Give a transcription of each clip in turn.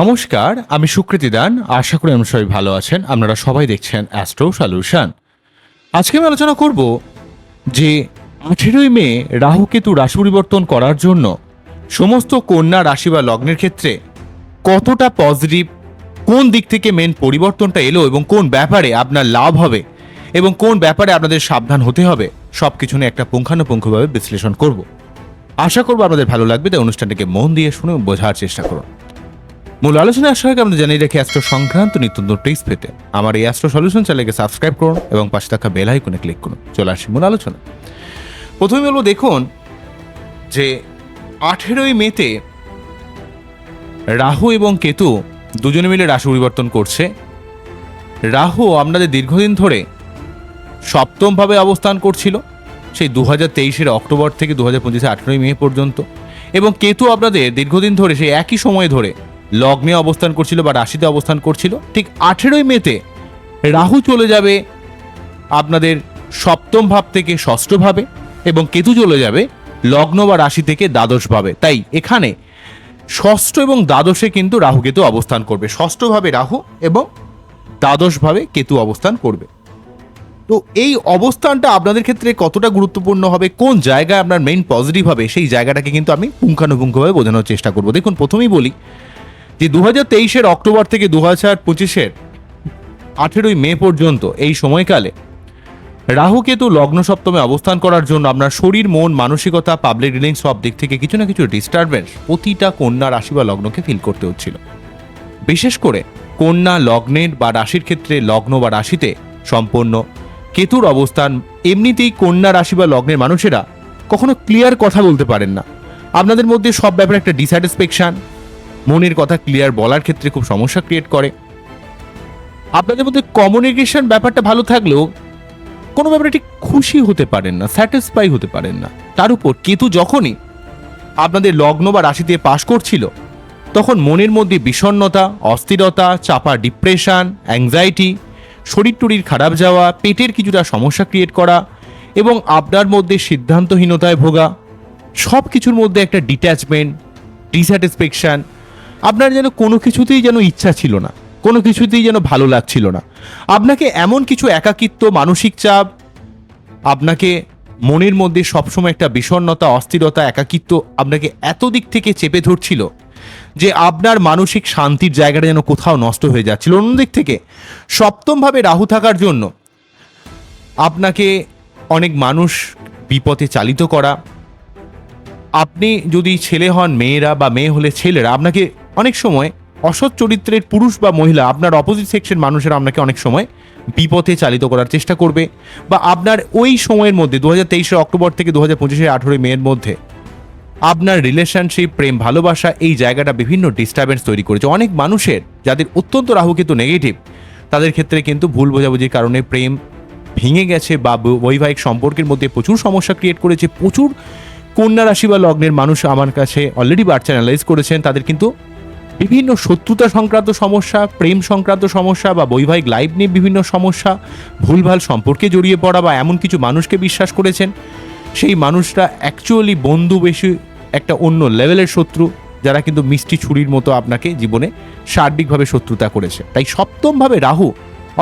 নমস্কার, আমি সুকৃতি দান। আশা করি আপনারা সবাই ভালো আছেন। আপনারা সবাই দেখছেন অ্যাস্ট্রো সলিউশন আজকে আমি আলোচনা করব যে আঠেরোই মে রাহুকেতু রাশি পরিবর্তন করার জন্য সমস্ত কন্যা রাশি বা লগ্নের ক্ষেত্রে কতটা পজিটিভ কোন দিক থেকে মেন পরিবর্তনটা এলো এবং কোন ব্যাপারে আপনার লাভ হবে এবং কোন ব্যাপারে আপনাদের সাবধান হতে হবে সব কিছু নিয়ে একটা পুঙ্খানুপুঙ্খভাবে বিশ্লেষণ করব। আশা করব আপনাদের ভালো লাগবে, তাই অনুষ্ঠানটাকে মন দিয়ে শুনে বোঝার চেষ্টা করুন। মূল আলোচনা আসার আগে আমরা জানিয়ে রাখি অ্যাস্ট্রো সংক্রান্ত নিত্য টিপস পেতে আমার এই অ্যাস্ট্রো সলিউশন চ্যানেলকে সাবস্ক্রাইব করুন এবং পাশে থাকা বেল আইকনে ক্লিক করুন। চলে আসি মূল আলোচনা। প্রথমে বলব, দেখুন যে আঠেরোই মেতে রাহু এবং কেতু দুজনে মিলে রাশি পরিবর্তন করছে। রাহু আপনাদের দীর্ঘদিন ধরে সপ্তমভাবে অবস্থান করছিল, সেই দু হাজার তেইশের অক্টোবর থেকে দু হাজার পঁচিশে আঠেরোই মে পর্যন্ত। এবং কেতু আপনাদের দীর্ঘদিন ধরে সেই একই সময় ধরে লগ্নে অবস্থান করছিল বা রাশিতে অবস্থান করছিল। ঠিক আঠেরোই মেতে রাহু চলে যাবে আপনাদের সপ্তম ভাব থেকে ষষ্ঠ ভাবে এবং কেতু চলে যাবে লগ্ন বা রাশি থেকে দ্বাদশ ভাবে তাই এখানে ষষ্ঠ এবং দ্বাদশে কিন্তু রাহু কেতু অবস্থান করবে। ষষ্ঠভাবে রাহু এবং দ্বাদশভাবে কেতু অবস্থান করবে। তো এই অবস্থানটা আপনাদের ক্ষেত্রে কতটা গুরুত্বপূর্ণ হবে? কোন জায়গায় আপনার মেইন পজিটিভ হবে? সেই জায়গাটাকে কিন্তু আমি পুঙ্খানুপুঙ্খভাবে বোঝানোর চেষ্টা করব। দেখুন, প্রথমেই বলি যে দু হাজার তেইশের অক্টোবর থেকে দু হাজার পঁচিশের আঠেরোই মে পর্যন্ত এই সময়কালে রাহু কেতু লগ্ন সপ্তমে অবস্থান করার জন্য আপনার শরীর, মন, মানসিকতা পাবলিক রিলিং সব দিক থেকে কিছু না কিছু ডিস্টারবেন্স প্রতিটা কন্যা রাশি বা লগ্নকে ফিল করতে হচ্ছিল। বিশেষ করে কন্যা লগ্নের বা রাশির ক্ষেত্রে লগ্ন বা রাশিতে সম্পন্ন কেতুর অবস্থান, এমনিতেই কন্যা রাশি বা লগ্নের মানুষেরা কখনো ক্লিয়ার কথা বলতে পারেন না। আপনাদের মধ্যে সব ব্যাপারে একটা ডিস্যাটিসফ্যাকশন মনের কথা ক্লিয়ার বলার ক্ষেত্রে খুব সমস্যা ক্রিয়েট করে। আপনাদের মধ্যে কমিউনিকেশন ব্যাপারটা ভালো থাকলেও কোনো ব্যাপারে ঠিক খুশি হতে পারেন না স্যাটিসফাই হতে পারেন না। তার উপর কেতু যখনই আপনাদের লগ্ন বা রাশিতে পাশ করছিল, তখন মনের মধ্যে বিষণ্ণতা, অস্থিরতা, চাপা ডিপ্রেশন অ্যাংজাইটি শরীর টরির খারাপ যাওয়া, পেটের কিছুটা সমস্যা ক্রিয়েট করা এবং আপনার মধ্যে সিদ্ধান্তহীনতায় ভোগা। সব কিছুর মধ্যে একটা ডিট্যাচমেন্ট ডিস্যাটিসফ্যাকশন আপনার যেন কোনো কিছুতেই যেন ইচ্ছা ছিল না, কোনো কিছুতেই যেন ভালো লাগছিল না। আপনাকে এমন কিছু একাকিত্ব, মানসিক চাপ, আপনাকে মনের মধ্যে সবসময় একটা বিষণ্ণতা, অস্থিরতা, একাকিত্ব আপনাকে এত দিক থেকে চেপে ধরছিল যে আপনার মানসিক শান্তির জায়গাটা যেন কোথাও নষ্ট হয়ে যাচ্ছিল। অন্যদিক থেকে, সপ্তমভাবে রাহু থাকার জন্য আপনাকে অনেক মানুষ বিপথে চালিত করা। আপনি যদি ছেলে হন, মেয়েরা বা মেয়ে হলে ছেলেরা, আপনাকে অনেক সময় অসৎ চরিত্রের পুরুষ বা মহিলা, আপনার অপোজিট সেকশন মানুষেরা আপনাকে অনেক সময় বিপথে চালিত করার চেষ্টা করবে। বা আপনার ওই সময়ের মধ্যে, দু হাজার তেইশে অক্টোবর থেকে দু হাজার পঁচিশে আঠেরোই মেয়ের মধ্যে আপনার রিলেশনশিপ প্রেম, ভালোবাসা, এই জায়গাটা বিভিন্ন ডিস্টারবেন্স তৈরি করেছে। অনেক মানুষের, যাদের অত্যন্ত রাহু কিন্তু নেগেটিভ তাদের ক্ষেত্রে কিন্তু ভুল বোঝাবুঝির কারণে প্রেম ভেঙে গেছে বা বৈবাহিক সম্পর্কের মধ্যে প্রচুর সমস্যা ক্রিয়েট করেছে। প্রচুর কন্যা রাশি বা লগ্নের মানুষ আমার কাছে অলরেডি বার্থ অ্যানালাইজ করেছেন। তাদের কিন্তু বিভিন্ন শত্রুতা সংক্রান্ত সমস্যা, প্রেম সংক্রান্ত সমস্যা বা বৈবাহিক লাইফ নিয়ে বিভিন্ন সমস্যা, ভুলভাল সম্পর্কে জড়িয়ে পড়া বা এমন কিছু মানুষকে বিশ্বাস করেছেন। সেই মানুষরা অ্যাকচুয়ালি বন্ধু বেশি একটা অন্য লেভেলের শত্রু যারা কিন্তু মিষ্টি ছুরির মতো আপনাকে জীবনে সার্বিকভাবে শত্রুতা করেছে। তাই সপ্তমভাবে রাহু,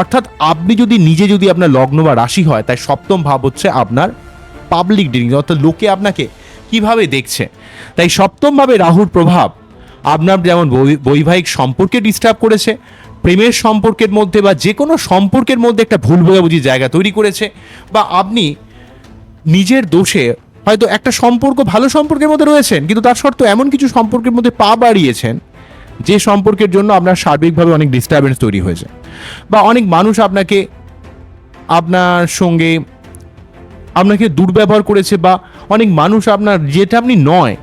অর্থাৎ আপনি যদি নিজে যদি আপনার লগ্ন বা রাশি হয়, তাই সপ্তম ভাব হচ্ছে আপনার পাবলিক ডিলিং অর্থাৎ লোকে আপনাকে কীভাবে দেখছে। তাই সপ্তমভাবে রাহুর প্রভাব, আপনার যেমন বৈবাহিক সম্পর্কে ডিস্টার্ব করেছে, প্রেমের সম্পর্কের মধ্যে বা যে কোনো সম্পর্কের মধ্যে একটা ভুল বোঝাবুঝির জায়গা তৈরি করেছে, বা আপনি নিজের দোষে হয়তো একটা সম্পর্ক ভালো সম্পর্কের মধ্যে রয়েছেন, কিন্তু তার সত্ত্বেও এমন কিছু সম্পর্কের মধ্যে পা বাড়িয়েছেন, যে সম্পর্কের জন্য আপনার সার্বিকভাবে অনেক ডিস্টারবেন্স তৈরি হয়েছে। বা অনেক মানুষ আপনাকে, আপনার সঙ্গে আপনাকে দুর্ব্যবহার করেছে বা অনেক মানুষ আপনার, যেটা আপনি নয়,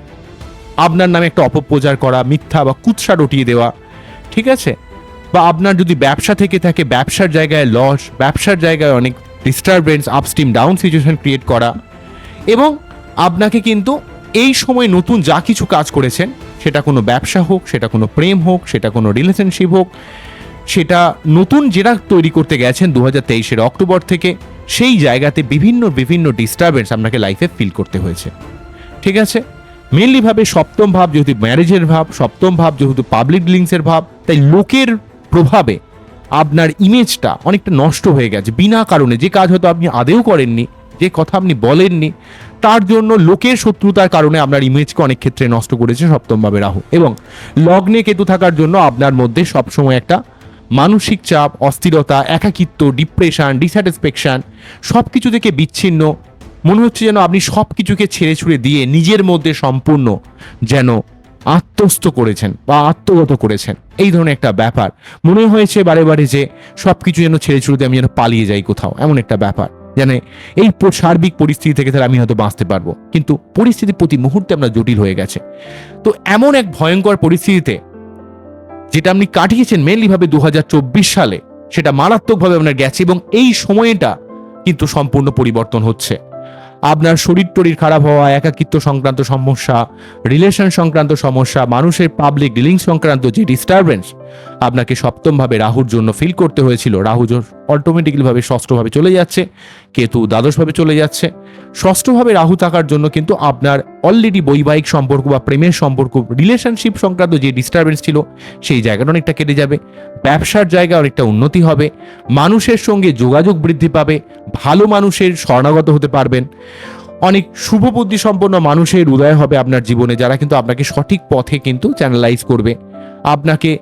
আপনার নামে একটা অপপ্রচার করা, মিথ্যা বা কুৎসা রটিয়ে দেওয়া, ঠিক আছে? বা আপনার যদি ব্যবসা থেকে থাকে, ব্যবসার জায়গায় লস ব্যবসার জায়গায় অনেক ডিস্টারবেন্স আপস্টিম ডাউন সিচুয়েশন ক্রিয়েট করা, এবং আপনাকে কিন্তু এই সময় নতুন যা কিছু কাজ করেছেন, সেটা কোনো ব্যবসা হোক, সেটা কোনো প্রেম হোক, সেটা কোনো রিলেশনশিপ হোক, সেটা নতুন যেটা তৈরি করতে গেছেন দু হাজার তেইশের অক্টোবর থেকে, সেই জায়গাতে বিভিন্ন বিভিন্ন ডিস্টারবেন্স আপনাকে লাইফে ফিল করতে হয়েছে। ঠিক আছে? মেনলিভাবে সপ্তম ভাব যেহেতু ম্যারেজের ভাব, সপ্তম ভাব যেহেতু পাবলিক ডিলিংসের ভাব, তাই লোকের প্রভাবে আপনার ইমেজটা অনেকটা নষ্ট হয়ে গেছে। বিনা কারণে যে কাজ হয়তো আপনি আদেও করেননি, যে কথা আপনি বলেননি তার জন্য লোকের শত্রুতার কারণে আপনার ইমেজকে অনেক ক্ষেত্রে নষ্ট করেছে সপ্তমভাবে রাহু। এবং লগ্নে কেতু থাকার জন্য আপনার মধ্যে সবসময় একটা মানসিক চাপ, অস্থিরতা, একাকিত্ব ডিপ্রেশন ডিস্যাটিসফ্যাকশন সব কিছু থেকে বিচ্ছিন্ন। মনে হচ্ছে যেন আপনি সব কিছুকে ছেড়ে ছুড়ে দিয়ে নিজের মধ্যে সম্পূর্ণ যেন আত্মস্থ করেছেন বা আত্মগত করেছেন। এই ধরনের একটা ব্যাপার। মনে হয়েছে বারে বারে যে সব কিছু যেন ছেড়ে ছুড়ে দিয়ে আমি যেন পালিয়ে যাই কোথাও। এমন একটা ব্যাপার। যেন এই সার্বিক পরিস্থিতি থেকে তাহলে আমি হয়তো বাঁচতে পারব। কিন্তু পরিস্থিতি প্রতি মুহূর্তে আমরা জটিল হয়ে গেছে। তো এমন এক ভয়ঙ্কর পরিস্থিতিতে, যেটা আপনি কাটিয়েছেন মেনলি ভাবে দু সালে, সেটা মারাত্মকভাবে আপনার গেছে এবং এই সময়টা কিন্তু সম্পূর্ণ পরিবর্তন হচ্ছে। আপনার শরীর টরীর খারাপ হওয়া, একাকিত্ব সংক্রান্ত সমস্যা রিলেশন সংক্রান্ত সমস্যা, মানুষের পাবলিক ডিলিং সংক্রান্ত যে ডিস্টারবেন্স আপনাকে সপ্তমভাবে রাহুর জন্য ফিল করতে হয়েছিল। রাহু অটোমেটিক্যালিভাবে ষষ্ঠভাবে চলে যাচ্ছে, কেতু দ্বাদশভাবে চলে যাচ্ছে। ষষ্ঠভাবে রাহু থাকার জন্য কিন্তু আপনার অলরেডি বৈবাহিক সম্পর্ক বা প্রেমের সম্পর্ক রিলেশনশিপ সংক্রান্ত যে ডিস্টারবেন্স ছিল, সেই জায়গাটা অনেকটা কেটে যাবে। ব্যবসার জায়গা অনেকটা উন্নতি হবে। মানুষের সঙ্গে যোগাযোগ বৃদ্ধি পাবে। ভালো মানুষের শরণাগত হতে পারবেন। অনেক শুভ বুদ্ধি সম্পন্ন মানুষের উদয় হবে আপনার জীবনে, যারা কিন্তু আপনাকে সঠিক পথে কিন্তু চ্যানেলাইজ করবে। আপনাকে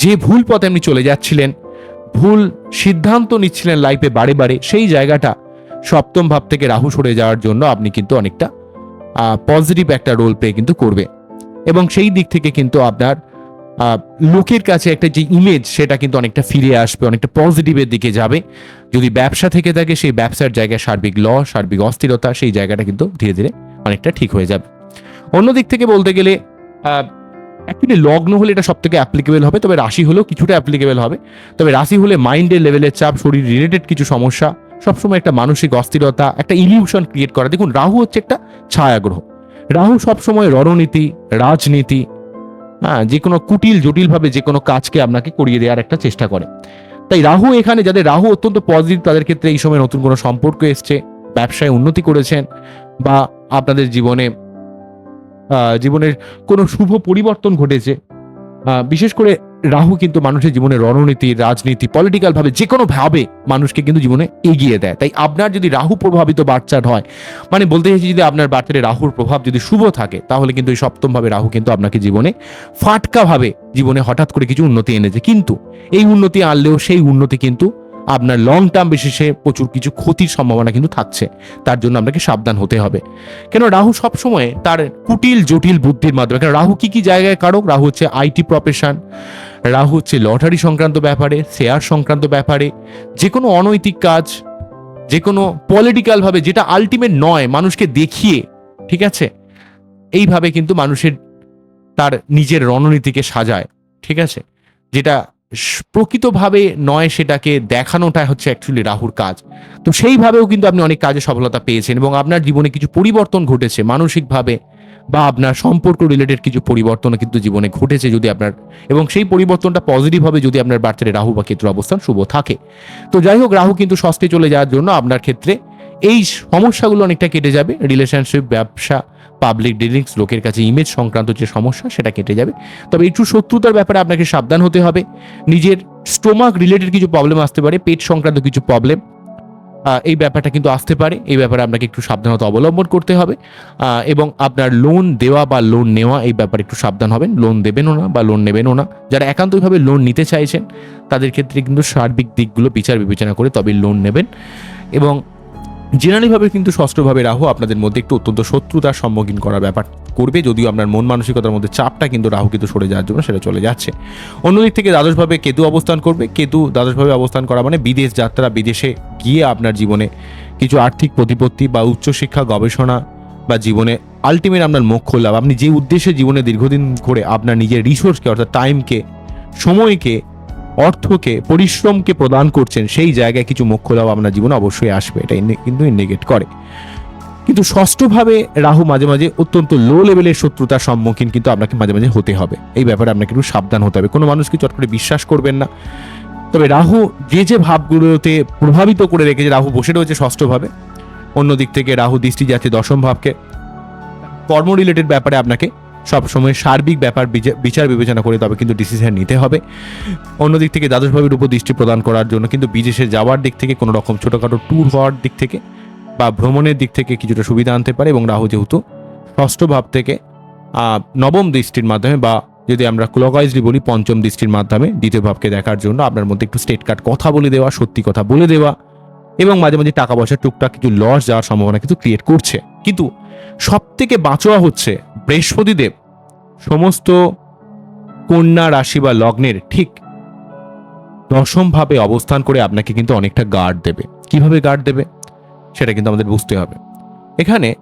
যে ভুল পথে আপনি চলে যাচ্ছিলেন, ভুল সিদ্ধান্ত নিচ্ছিলেন লাইফে বারে বারে, সেই জায়গাটা সপ্তম ভাব থেকে রাহু সরে যাওয়ার জন্য আপনি কিন্তু অনেকটা পজিটিভ একটা রোল প্লে কিন্তু করবে। এবং সেই দিক থেকে কিন্তু আপনার লোকের কাছে একটা যে ইমেজ সেটা কিন্তু অনেকটা ফিরে আসবে, অনেকটা পজিটিভের দিকে যাবে। যদি ব্যবসা থেকে থাকে, সেই ব্যবসার জায়গায় সার্বিক ল সার্বিক অস্থিরতা, সেই জায়গাটা কিন্তু ধীরে ধীরে অনেকটা ঠিক হয়ে যাবে। অন্যদিক থেকে বলতে গেলে অ্যাকচুয়ালি লগ্ন হলে এটা সব থেকে অ্যাপ্লিকেবল হবে, তবে রাশি হলেও কিছুটা অ্যাপ্লিকেবল হবে। তবে রাশি হলে মাইন্ডের লেভেলের চাপ, শরীর রিলেটেড কিছু সমস্যা সবসময় একটা মানসিক অস্থিরতা, একটা ইলিউশন ক্রিয়েট করা। দেখুন, রাহু হচ্ছে একটা ছায়াগ্রহ। রাহু সবসময় রণনীতি, রাজনীতি হ্যাঁ যে কোনো কুটিল জটিলভাবে যে কোনো কাজকে আপনাকে করিয়ে দেওয়ার একটা চেষ্টা করে। তাই রাহু এখানে, যাদের রাহু অত্যন্ত পজিটিভ তাদের ক্ষেত্রে এই সময় নতুন কোনো সম্পর্ক এসছে, ব্যবসায় উন্নতি করেছেন বা আপনাদের জীবনে জীবনের কোনো শুভ পরিবর্তন ঘটেছে। বিশেষ করে রাহু কিন্তু মানুষের জীবনে রণনীতি, রাজনীতি পলিটিক্যাল ভাবে যে কোনো ভাবে মানুষকে কিন্তু জীবনে এগিয়ে দেয়। তাই আপনার যদি রাহু প্রভাবিত বাচ্চার হয় মানে বলতে চাইছি যদি আপনার বাচ্চারে রাহুর প্রভাব যদি শুভ থাকে, তাহলে কিন্তু এই সপ্তমভাবে রাহু কিন্তু আপনাকে জীবনে ফাটকাভাবে, জীবনে হঠাৎ করে কিছু উন্নতি এনেছে। কিন্তু এই উন্নতি আনলেও সেই উন্নতি কিন্তু আপনার লং টার্ম বিশেষে প্রচুর কিছু ক্ষতির সম্ভাবনা কিন্তু থাকছে। তার জন্য আপনাকে সাবধান হতে হবে। কেন রাহু সবসময় তার কুটিল জটিল বুদ্ধির মাধ্যমে, কেন রাহু কি কি জায়গায় কারক? রাহু হচ্ছে আইটি প্রফেশন রাহু হচ্ছে লটারি সংক্রান্ত ব্যাপারে শেয়ার সংক্রান্ত ব্যাপারে যে কোনো অনৈতিক কাজ যে কোনো পলিটিক্যালভাবে যেটা আলটিমেট নয়, মানুষকে দেখিয়ে, ঠিক আছে? এইভাবে কিন্তু মানুষের তার নিজের রণনীতিকে সাজায়, ঠিক আছে? যেটা প্রকৃতভাবে নয় সেটাকে দেখানোটা হচ্ছে অ্যাকচুয়ালি রাহুর কাজ। তো সেইভাবেও কিন্তু আপনি অনেক কাজে সফলতা পেয়েছেন এবং আপনার জীবনে কিছু পরিবর্তন ঘটেছে, মানসিকভাবে বা আপনার সম্পর্ক রিলেটেড কিছু পরিবর্তন কিন্তু জীবনে ঘটেছে যদি আপনার এবং সেই পরিবর্তনটা পজিটিভ হবে যদি আপনার বার্তারে রাহু বা কেতুর অবস্থান শুভ থাকে। তো যাই হোক, রাহু কিন্তু ষষ্ঠে চলে যাওয়ার জন্য আপনার ক্ষেত্রে এই সমস্যাগুলো অনেকটা কেটে যাবে। রিলেশনশিপ ব্যবসা পাবলিক ডিলিংস লোকের কাছে ইমেজ সংক্রান্ত যে সমস্যা, সেটা কেটে যাবে। তবে একটু শত্রুতার ব্যাপারে আপনাকে সাবধান হতে হবে। নিজের স্টোমাক রিলেটেড কিছু প্রবলেম আসতে পারে, পেট সংক্রান্ত কিছু প্রবলেম এই ব্যাপারটা কিন্তু আসতে পারে। এই ব্যাপারে আপনাকে একটু সাবধানতা অবলম্বন করতে হবে এবং আপনার লোন দেওয়া বা লোন নেওয়া, এই ব্যাপারে একটু সাবধান হবেন। লোন দেবেনও না বা লোন নেবেনও না। যারা একান্তভাবে লোন নিতে চাইছেন, তাদের ক্ষেত্রে কিন্তু সার্বিক দিকগুলো বিচার বিবেচনা করে তবে লোন নেবেন। এবং জেনারেলিভাবে কিন্তু ষষ্ঠভাবে রাহু আপনাদের মধ্যে একটু অত্যন্ত শত্রুতার সম্মুখীন করার ব্যাপার করবে, যদিও আপনার মন মানসিকতার মধ্যে চাপটা কিন্তু রাহু কিন্তু সরে যাওয়ার জন্য সেটা চলে যাচ্ছে। অন্যদিক থেকে দ্বাদশভাবে কেতু অবস্থান করবে। কেতু দ্বাদশভাবে অবস্থান করা মানে বিদেশ যাত্রা, বিদেশে গিয়ে আপনার জীবনে কিছু আর্থিক প্রতিপত্তি বা উচ্চশিক্ষা, গবেষণা বা জীবনে আলটিমেট আপনার মোক্ষ লাভ। আপনি যে উদ্দেশ্যে জীবনে দীর্ঘদিন করে আপনার নিজের রিসোর্সকে অর্থাৎ টাইমকে সময়কে অর্থকে, পরিশ্রমকে প্রদান করছেন, সেই জায়গায় কিছু মোক্ষ লাভ আপনার জীবনে অবশ্যই আসবে। এটা কিন্তু ইন্ডিকেট করে। কিন্তু ষষ্ঠভাবে রাহু মাঝে মাঝে অত্যন্ত লো লেভেলের শত্রুতার সম্মুখীন কিন্তু আপনাকে মাঝে মাঝে হতে হবে। এই ব্যাপারে আপনাকে একটু সাবধান হতে হবে। কোনো মানুষকে চট করে বিশ্বাস করবেন না। তবে রাহু যে যে ভাবগুলোতে প্রভাবিত করে রেখেছে, রাহু বসে রয়েছে ষষ্ঠভাবে। অন্য দিক থেকে রাহু দৃষ্টি যাচ্ছে দশম ভাবকে। কর্ম রিলেটেড ব্যাপারে আপনাকে সবসময় সার্বিক ব্যাপার বিচা- বিচার বিবেচনা করে তবে কিন্তু ডিসিশন নিতে হবে। অন্য দিক থেকে দ্বাদশ ভাবের উপর দৃষ্টি প্রদান করার জন্য কিন্তু বিদেশে যাওয়ার দিক থেকে কোনো রকম ছোটোখাটো ট্যুর হওয়ার দিক থেকে বা ভ্রমণের দিক থেকে কিছুটা সুবিধা আনতে পারে এবং রাহু যেহেতু ষষ্ঠ ভাব থেকে নবম দৃষ্টির মাধ্যমে বা যদি আমরা ক্লকওয়াইজলি বলি পঞ্চম দৃষ্টির মাধ্যমে দ্বিতীয় ভাবকে দেখার জন্য আপনার মধ্যে একটু স্টেট কার্ড কথা বলে দেওয়া, সত্যি কথা বলে দেওয়া এবং মাঝে মাঝে টাকা পয়সা টুকটাক কিছু লস যাওয়ার সম্ভাবনা কিন্তু ক্রিয়েট করছে। কিন্তু সব থেকে বাঁচোয়া হচ্ছে বৃহস্পতিদেব। সমস্ত কন্যা রাশি বা লগ্নের ঠিক দশম ভাবে অবস্থান করে আপনাকে কিন্তু অনেকটা গার্ড দেবে। কীভাবে গার্ড দেবে? সেটা কিন্তু আমাদের বুঝতে হবে। এখানে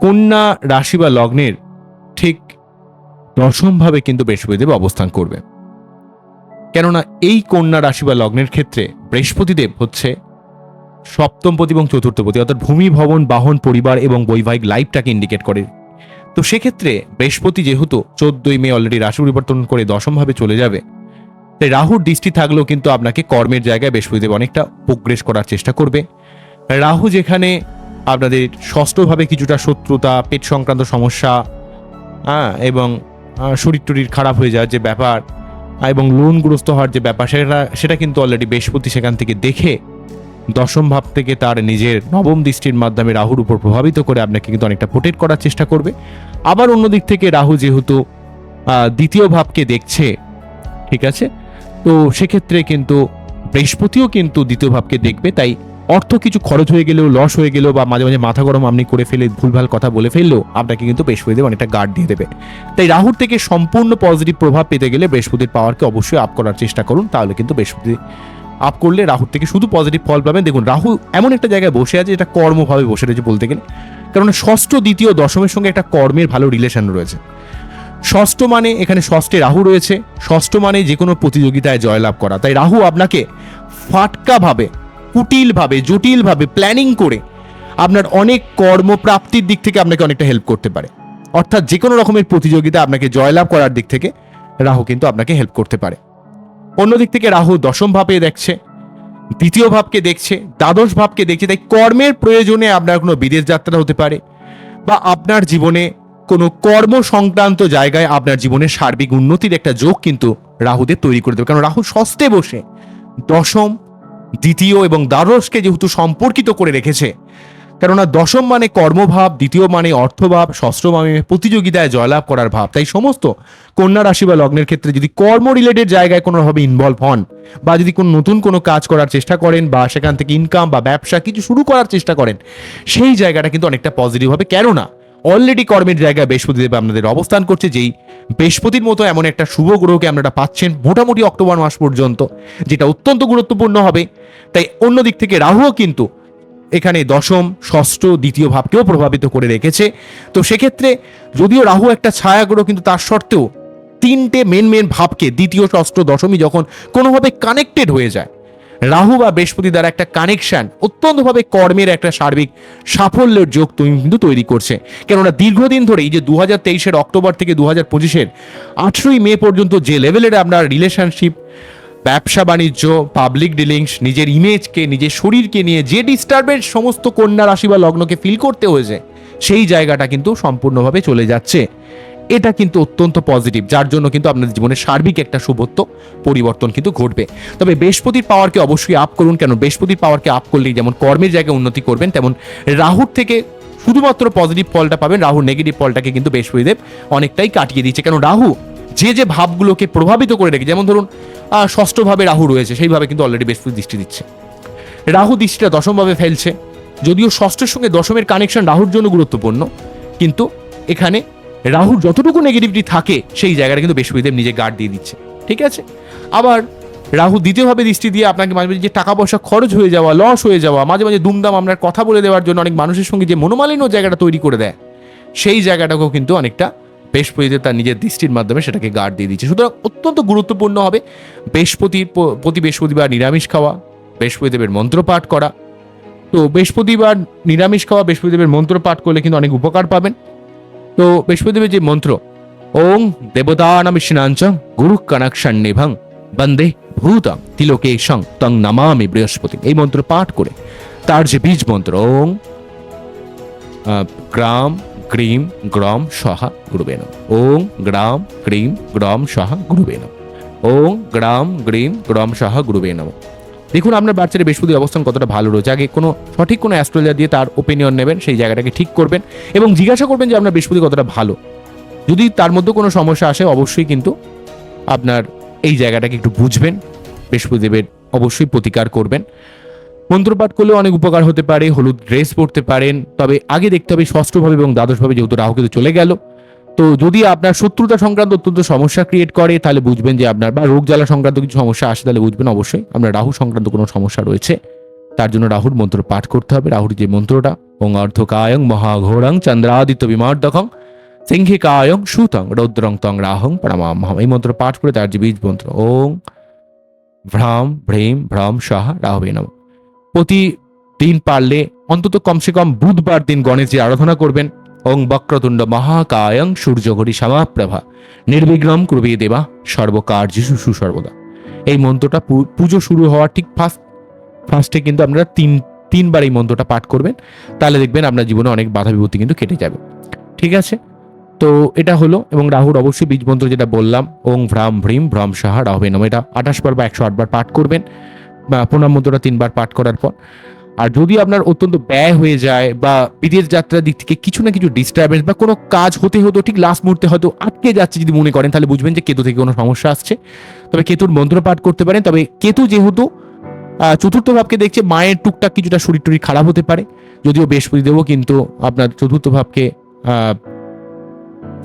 কন্যা রাশি বা লগ্নের ঠিক দশম ভাবে কিন্তু বৃহস্পতিদেব অবস্থান করবে। কেননা এই কন্যা রাশি বা লগ্নের ক্ষেত্রে বৃহস্পতিদেব হচ্ছে সপ্তমপতি এবং চতুর্থপতি অর্থাৎ ভূমি, ভবন, বাহন, পরিবার এবং বৈবাহিক লাইফটাকে ইন্ডিকেট করে। তো সেক্ষেত্রে বৃহস্পতি যেহেতু চোদ্দই মে অলরেডি রাশি পরিবর্তন করে দশমভাবে চলে যাবে, তাই রাহুর দৃষ্টি থাকলেও কিন্তু আপনাকে কর্মের জায়গায় বৃহস্পতিদেব অনেকটা প্রোগ্রেস করার চেষ্টা করবে। রাহু যেখানে আপনাদের ষষ্ঠভাবে কিছুটা শত্রুতা, পেট সংক্রান্ত সমস্যা হ্যাঁ এবং শরীর টরির খারাপ হয়ে যাওয়ার যে ব্যাপার এবং লোনগ্রস্ত হওয়ার যে ব্যাপার, সেটা সেটা কিন্তু অলরেডি বৃহস্পতি সেখান থেকে দেখে দশম ভাব থেকে তার নিজের নবম দৃষ্টির মাধ্যমে রাহুর উপর প্রভাবিত করে আপনাকে কিন্তু অনেকটা প্রোটেক্ট করার চেষ্টা করবে। আবার অন্য দিক থেকে রাহু যেহেতু দ্বিতীয় ভাবকে দেখছে, ঠিক আছে? তো সেক্ষেত্রে কিন্তু বৃহস্পতিও কিন্তু দ্বিতীয় ভাবকে দেখবে, তাই অর্থ কিছু খরচ হয়ে গেলেও লস হয়ে গেলেও বা মাঝে মাঝে মাথা গরম আপনি করে ফেলে ভুলভাল কথা বলে ফেললেও আপনাকে কিন্তু বৃহস্পতিদেব অনেকটা গার্ড দিয়ে দেবে। তাই রাহুর থেকে সম্পূর্ণ পজিটিভ প্রভাব পেতে গেলে বৃহস্পতির পাওয়ারকে অবশ্যই আপ করার চেষ্টা করুন, তাহলে কিন্তু বৃহস্পতি আপ করলে রাহুর থেকে শুধু পজিটিভ ফল পাবেন। দেখুন, রাহু এমন একটা জায়গায় বসে আছে যেটা কর্মভাবে বসে রয়েছে বলতে গেলে। কারণ ষষ্ঠ, দ্বিতীয়, দশমের সঙ্গে একটা কর্মের ভালো রিলেশন রয়েছে। ষষ্ঠ মানে এখানে ষষ্ঠে রাহু রয়েছে। ষষ্ঠ মানে যে কোনো প্রতিযোগিতায় জয়লাভ করা। তাই রাহু আপনাকে ফাটকাভাবে কুটিলভাবে জটিলভাবে প্ল্যানিং করে আপনার অনেক কর্মপ্রাপ্তির দিক থেকে আপনাকে অনেকটা হেল্প করতে পারে। অর্থাৎ যে কোনো রকমের প্রতিযোগিতা আপনাকে জয়লাভ করার দিক থেকে রাহু কিন্তু আপনাকে হেল্প করতে পারে। অন্যদিক থেকে রাহু দশম ভাবে দেখছে, দ্বিতীয় ভাবকে দেখছে, দ্বাদশ ভাবকে দেখছে, তাই কর্মের প্রয়োজনে আপনার কোনো বিদেশ যাত্রা হতে পারে বা আপনার জীবনে কোনো কর্ম সংক্রান্ত জায়গায় আপনার জীবনের সার্বিক উন্নতির একটা যোগ কিন্তু রাহুদের তৈরি করে দেবে। কারণ রাহু সস্তে বসে, দশম, দ্বিতীয় এবং দ্বাদশকে যেহেতু সম্পর্কিত করে রেখেছে কেননা দশম মানে কর্মভাব, দ্বিতীয় মানে অর্থভাব, ষষ্ঠ মানে প্রতিযোগিতায় জয়লাভ করার ভাব। তাই সমস্ত কন্যা রাশি বা লগ্নের ক্ষেত্রে যদি কর্ম রিলেটেড জায়গায় কোনোভাবে ইনভলভ হন বা যদি কোনো নতুন কোনো কাজ করার চেষ্টা করেন বা সেখান থেকে ইনকাম বা ব্যবসা কিছু শুরু করার চেষ্টা করেন, সেই জায়গাটা কিন্তু অনেকটা পজিটিভ হবে। কেননা অলরেডি কর্মের জায়গায় বৃহস্পতিদেব আপনাদের অবস্থান করছে, যেই বৃহস্পতির মতো এমন একটা শুভ গ্রহকে আপনারা পাচ্ছেন মোটামুটি অক্টোবর মাস পর্যন্ত, যেটা অত্যন্ত গুরুত্বপূর্ণ হবে। তাই অন্য দিক থেকে রাহুও কিন্তু এখানে দশম, ষষ্ঠ, দ্বিতীয় ভাবকেও প্রভাবিত করে রেখেছে। তো সেক্ষেত্রে যদিও রাহু একটা ছায়া গ্রহ কিন্তু তার সত্ত্বেও তিনটে মেন মেন ভাবকে, দ্বিতীয়, ষষ্ঠ, দশমী যখন কোনোভাবে কানেক্টেড হয়ে যায়, রাহু বা বৃহস্পতি দ্বারা একটা কানেকশন অত্যন্তভাবে কর্মের একটা সার্বিক সাফল্যের যোগ তুমি কিন্তু তৈরি করছে। কেননা দীর্ঘদিন ধরে এই যে দু হাজার তেইশের অক্টোবর থেকে দু হাজার পঁচিশের আঠেরোই মে পর্যন্ত যে লেভেলের আপনার রিলেশনশিপ ব্যবসা বাণিজ্য পাবলিক ডিলিংস নিজের ইমেজকে নিজের শরীরকে নিয়ে যে ডিস্টারবেন্স সমস্ত কন্যা রাশি বা লগ্নকে ফিল করতে হয়েছে, সেই জায়গাটা কিন্তু সম্পূর্ণভাবে চলে যাচ্ছে। এটা কিন্তু অত্যন্ত পজিটিভ যার জন্য কিন্তু আপনাদের জীবনে সার্বিক একটা শুভত্ব পরিবর্তন কিন্তু ঘটবে। তবে বৃহস্পতির পাওয়ারকে অবশ্যই আপ করুন, কেন? বৃহস্পতির পাওয়ারকে আপ করলেই যেমন কর্মের জায়গায় উন্নতি করবেন, তেমন রাহুর থেকে শুধুমাত্র পজিটিভ ফলটা পাবেন রাহুর নেগেটিভ ফলটাকে কিন্তু বৃহস্পতিদেব অনেকটাই কাটিয়ে দিচ্ছে। কেন? রাহু যে যে ভাবগুলোকে প্রভাবিত করে রেখে যেমন ধরুন ষষ্ঠভাবে রাহু রয়েছে, সেইভাবে কিন্তু অলরেডি বৃহস্পতি দৃষ্টি দিচ্ছে। রাহু দৃষ্টিটা দশমভাবে ফেলছে, যদিও ষষ্ঠের সঙ্গে দশমের কানেকশন রাহুর জন্য গুরুত্বপূর্ণ, কিন্তু এখানে রাহুর যতটুকু নেগেটিভিটি থাকে, সেই জায়গাটা কিন্তু বৃহস্পতিদেব নিজে গার্ড দিয়ে দিচ্ছে, ঠিক আছে? আবার রাহু দ্বিতীয়ভাবে দৃষ্টি দিয়ে আপনাকে মাঝে মাঝে যে টাকা পয়সা খরচ হয়ে যাওয়া লস হয়ে যাওয়া, মাঝে মাঝে দুমদাম আপনার কথা বলে দেওয়ার জন্য অনেক মানুষের সঙ্গে যে মনোমালিন্য জায়গাটা তৈরি করে দেয়, সেই জায়গাটাকেও কিন্তু অনেকটা বৃহস্পতিদেব তার নিজের দৃষ্টির মাধ্যমে সেটাকে গার্ড দিয়ে দিচ্ছে। সুতরাং অত্যন্ত গুরুত্বপূর্ণ হবে বৃহস্পতির প্রতি বৃহস্পতিবার নিরামিষ খাওয়া, বৃহস্পতিদেবের মন্ত্র পাঠ করা। তো বৃহস্পতিবার নিরামিষ খাওয়া, বৃহস্পতিদেবের মন্ত্র পাঠ করলে কিন্তু অনেক উপকার পাবেন। তো বৃহস্পতিদেবের যে মন্ত্র, ওং দেবতা নাম স্নাঞ্চ গুরু কানাক্ষান্নিভং বন্দে ভূতং তিলোকে সং তং নামামি বৃহস্পতি। এই মন্ত্র পাঠ করে তার যে বীজ মন্ত্র, ওং গ্রাম গ্রিম গ্রম সহা গুরুবেন ওং গ্রাম ক্রিম গ্রম সহা গুরুবেন ওং গ্রাম গ্রিম গ্রম সহা গুরুবে নম দেখুন, আপনার বাচ্চার বৃহস্পতির অবস্থান কতটা ভালো রয়েছে। আগে কোনো সঠিক কোনো অ্যাস্ট্রোলজার দিয়ে তার ওপিনিয়ন নেবেন, সেই জায়গাটাকে ঠিক করবেন এবং জিজ্ঞাসা করবেন যে আপনার বৃহস্পতি কতটা ভালো। যদি তার মধ্যে কোনো সমস্যা আসে, অবশ্যই কিন্তু আপনার এই জায়গাটাকে একটু বুঝবেন। বৃহস্পতিদেবের অবশ্যই প্রতিকার করবেন। মন্ত্রপাঠ করলে অনেক উপকার হতে পারে, হলুদ ড্রেস পরতে পারেন, তবে আগে দেখতে হবে ষষ্ঠভাবে এবং দ্বাদশভাবে যেহেতু রাহু কিন্তু চলে গেল। তো যদি আপনার শত্রুতা সংক্রান্ত অত্যন্ত সমস্যা ক্রিয়েট করে, তাহলে বুঝবেন যে আপনার বা রোগ জ্বালা সংক্রান্ত কিছু সমস্যা আসে, তাহলে বুঝবেন অবশ্যই আপনার রাহু সংক্রান্ত কোনো সমস্যা রয়েছে। তার জন্য রাহুর মন্ত্র পাঠ করতে হবে। রাহুর যে মন্ত্রটা, ওং অর্ধকায়ং মহাঘোরং চন্দ্রাদিত্য বিমার্দকং সিংহিকায়ং সুতং রৌদ্রং তং রাহং পরমামহম এই মন্ত্র পাঠ করে তার যে বীজ মন্ত্র, ওং ভ্রাম ভ্রেম ভ্রম সাহা রাহবে নম। প্রতি দিন পারলে অন্তত কমসে কম বুধবার দিন গণেশজি আরাধনা করবেন। ওং বক্রতুণ্ড মহাকায়ং সূর্যঘড়ি সমাপ্রভা নির্বিঘ্নম কুরবে দেবা সর্বকার্য সুসু সর্বদা এই মন্ত্রটা পুজো শুরু হওয়ার ঠিক ফার্স্ট ফার্স্টে কিন্তু আপনারা তিন তিনবার এই মন্ত্রটা পাঠ করবেন। তাহলে দেখবেন আপনার জীবনে অনেক বাধা বিপত্তি কিন্তু কেটে যাবে। ঠিক আছে? তো এটা হলো এবং রাহুর অবশ্যই বীজ মন্ত্র যেটা বললাম, ওং ভ্রাম ভ্রিম ভ্রম সাহা রাহবে নম। এটা আঠাশ বার বা একশো আটবার পাঠ করবেন। বা প্রণাম মন্ত্রটা তিনবার পাঠ করার পর। আর যদি আপনার অত্যন্ত ব্যয় হয়ে যায় বা বিদেশ যাত্রার দিক থেকে কিছু না কিছু ডিস্টারবেন্স বা কোনো কাজ হতে হতো, ঠিক লাস্ট মুহূর্তে হয়তো আটকে যাচ্ছে যদি মনে করেন, তাহলে বুঝবেন যে কেতু থেকে কোনো সমস্যা আসছে। তবে কেতুর মন্ত্র পাঠ করতে পারেন, তবে কেতু যেহেতু চতুর্থ ভাবকে দেখছে, মায়ের টুকটাক কিছুটা শরীর টরীর খারাপ হতে পারে। যদিও বৃহস্পতি বৃহস্পতিদেবও কিন্তু আপনার চতুর্থ ভাবকে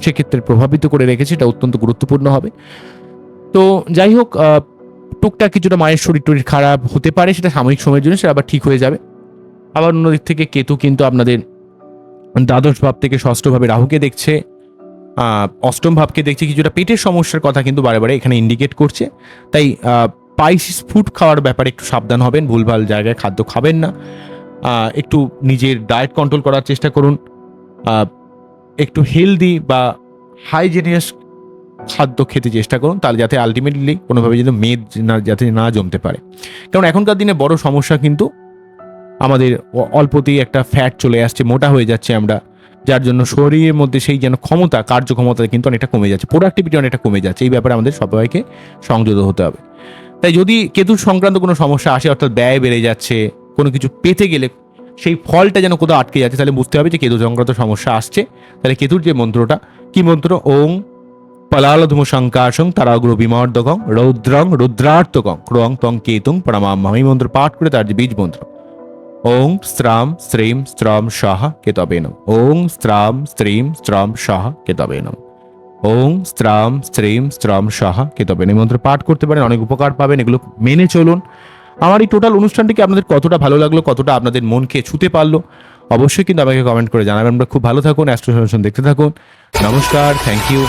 সেক্ষেত্রে প্রভাবিত করে রেখেছে এটা অত্যন্ত গুরুত্বপূর্ণ হবে। তো যাই হোক টুকটাক কিছুটা মায়ের শরীর টরীর খারাপ হতে পারে, সেটা সাময়িক সময়ের জন্য, সেটা আবার ঠিক হয়ে যাবে। আবার অন্যদিক থেকে কেতু কিন্তু আপনাদের দ্বাদশ ভাব থেকে ষষ্ঠ ভাবে রাহুকে দেখছে অষ্টম ভাবকে দেখছে, কিছুটা পেটের সমস্যার কথা কিন্তু বারে বারে এখানে ইন্ডিকেট করছে। তাই স্পাইসিস ফুড খাওয়ার ব্যাপারে একটু সাবধান হবেন, ভুলভাল জায়গায় খাদ্য খাবেন না। একটু নিজের ডায়েট কন্ট্রোল করার চেষ্টা করুন। একটু হেলদি বা হাইজেনিয়াস খাদ্য খেতে চেষ্টা করুন, তাহলে যাতে আলটিমেটলি কোনোভাবে যেন মেদ না, যাতে না জমতে পারে। কারণ এখনকার দিনে বড় সমস্যা কিন্তু আমাদের অল্পতেই একটা ফ্যাট চলে আসছে, মোটা হয়ে যাচ্ছে আমরা, যার জন্য শরীরের মধ্যে সেই যেন ক্ষমতা, কার্যক্ষমতা কিন্তু অনেকটা কমে যাচ্ছে প্রোডাক্টিভিটি অনেকটা কমে যাচ্ছে, এই ব্যাপারে আমাদের সবাইকে সংযত হতে হবে। তাই যদি কেতু সংক্রান্ত কোনো সমস্যা আসে, অর্থাৎ ব্যয় বেড়ে যাচ্ছে, কোনো কিছু পেতে গেলে সেই ফলটা যেন কোথাও আটকে যাচ্ছে, তাহলে বুঝতে হবে যে কেতু সংক্রান্ত সমস্যা আসছে, তাহলে কেতুর যে মন্ত্রটা, কি মন্ত্র? ওং পলালধুম শঙ্কাশং তারাগ্র বিমর্দকং রৌদ্রং রুদ্রার্তকং ক্রং তং কেতুং এই মন্ত্র পাঠ করে তার যে বীজ মন্ত্র ওং স্ত্রাম স্ত্রীম স্ত্রম সাহা কেতবেনম ওং স্ত্রাম স্ত্রীম স্ত্রম সাহা কেতবেনম ওং স্ত্রাম স্ত্রীম স্ত্রম সাহা কেতবেন এই মন্ত্র পাঠ করতে পারেন, অনেক উপকার পাবেন, এগুলো মেনে চলুন। আমার এই টোটাল অনুষ্ঠানটিকে আপনাদের কতটা ভালো লাগল, কতটা আপনাদের মনকে ছুতে পারল, অবশ্যই কিন্তু আমাকে কমেন্ট করে জানাবেন। আমরা খুব ভালো থাকুন অ্যাস্ট্রো দেখতে থাকুন। নমস্কার থ্যাংক ইউ